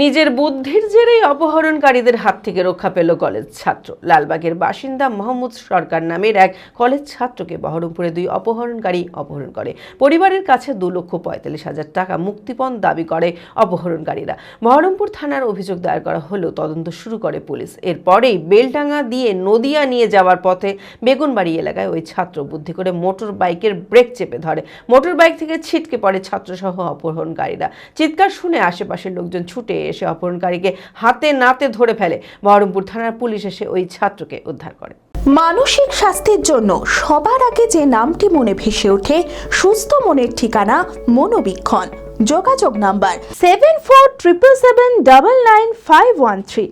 নিজের বুদ্ধির জেরেই অপহরণকারীদের হাত থেকে রক্ষা পেল কলেজ ছাত্র। লালবাগের বাসিন্দা মোহাম্মদ সরকার নামের এক কলেজ ছাত্রকে বহরমপুরে দুই অপহরণকারী অপহরণ করে। পরিবারের কাছে দু লক্ষ পঁয়তাল্লিশ হাজার টাকা মুক্তিপণ দাবি করে অপহরণকারীরা। বহরমপুর থানার অভিযোগ দায়ের করা হলেও তদন্ত শুরু করে পুলিশ। এরপরেই বেলডাঙ্গা দিয়ে নদিয়া নিয়ে যাওয়ার পথে বেগুনবাড়ি এলাকায় ওই ছাত্র বুদ্ধি করে মোটর বাইকের ব্রেক চেপে ধরে। মোটর বাইক থেকে ছিটকে পড়ে ছাত্রসহ অপহরণকারীরা। চিৎকার শুনে আশেপাশের লোকজন ছুটে এসে অপহরণকারীকে হাতে নাতে ধরে ফেলে। বহরমপুর থানার পুলিশ এসে ওই ছাত্রকে উদ্ধার করে। মানসিক স্বাস্থ্যের জন্য সবার আগে যে নামটি মনে ভেসে ওঠে, সুস্থ মনের ঠিকানা মনোবীক্ষণ। যোগাযোগ number seven four triple seven double nine five one three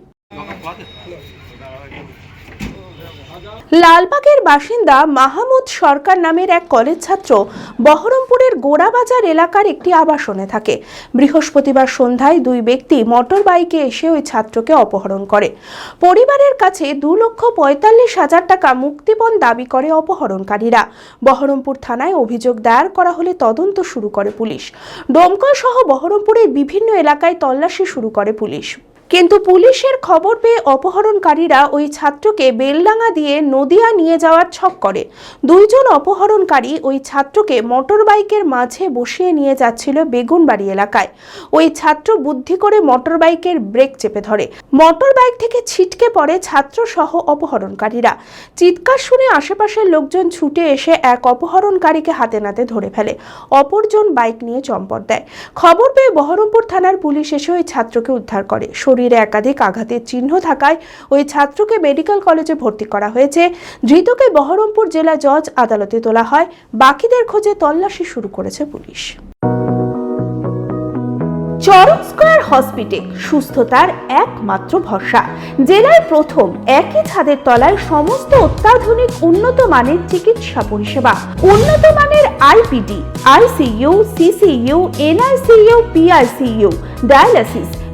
লালবাগের বাসিন্দা মাহমুদ সরকার নামের এক কলেজ ছাত্র বহরমপুরের গোড়াবাজার এলাকার একটি আবাসনে থাকে। বৃহস্পতিবার সন্ধ্যায় দুই ব্যক্তি মোটর বাইকে এসে ওই ছাত্রকে অপহরণ করে। পরিবারের কাছে দু লক্ষ পঁয়তাল্লিশ হাজার টাকা মুক্তিপণ দাবি করে অপহরণকারীরা। বহরমপুর থানায় অভিযোগ দায়ের করা হলে তদন্ত শুরু করে পুলিশ। ডোমকল সহ বহরমপুরের বিভিন্ন এলাকায় তল্লাশি শুরু করে পুলিশ। কিন্তু পুলিশের খবর পেয়ে অপহরণকারীরা ওই ছাত্রকে বেলডাঙ্গা দিয়ে নদিয়া নিয়ে যাওয়ার ছক করে। দুইজন অপহরণকারী ওই ছাত্রকে মোটর বাইকের মাঝে বসিয়ে নিয়ে যাচ্ছিল বেগুনবাড়ি এলাকায়। ওই ছাত্র বুদ্ধি করে মোটর বাইকের ব্রেক চেপে ধরে। মোটর বাইক থেকে ছিটকে পড়ে ছাত্র সহ অপহরণকারীরা। চিৎকার শুনে আশেপাশের লোকজন ছুটে এসে এক অপহরণকারীকে হাতে নাতে ধরে ফেলে। অপরজন বাইক নিয়ে চম্পট দেয়। খবর পেয়ে বহরমপুর থানার পুলিশ এসে ওই ছাত্রকে উদ্ধার করে। শরীরে একাধিক আঘাতের চিহ্ন থাকায় ওই ছাত্রকে মেডিকেল কলেজে ভর্তি করা হয়েছে। ধৃতকে বহরমপুর জেলা জজ আদালতে তোলা হয়। বাকিদের খোঁজে তল্লাশি শুরু করেছে পুলিশ। চরক স্কয়ার হসপিটাল সুস্থতার একমাত্র ভরসা। জেলায় প্রথম একই ছাদের তলায় সমস্ত অত্যাধুনিক উন্নত মানের চিকিৎসা পরিষেবা। উন্নত মানের IPD, ICU, CCU, NICU, PICU, dialysis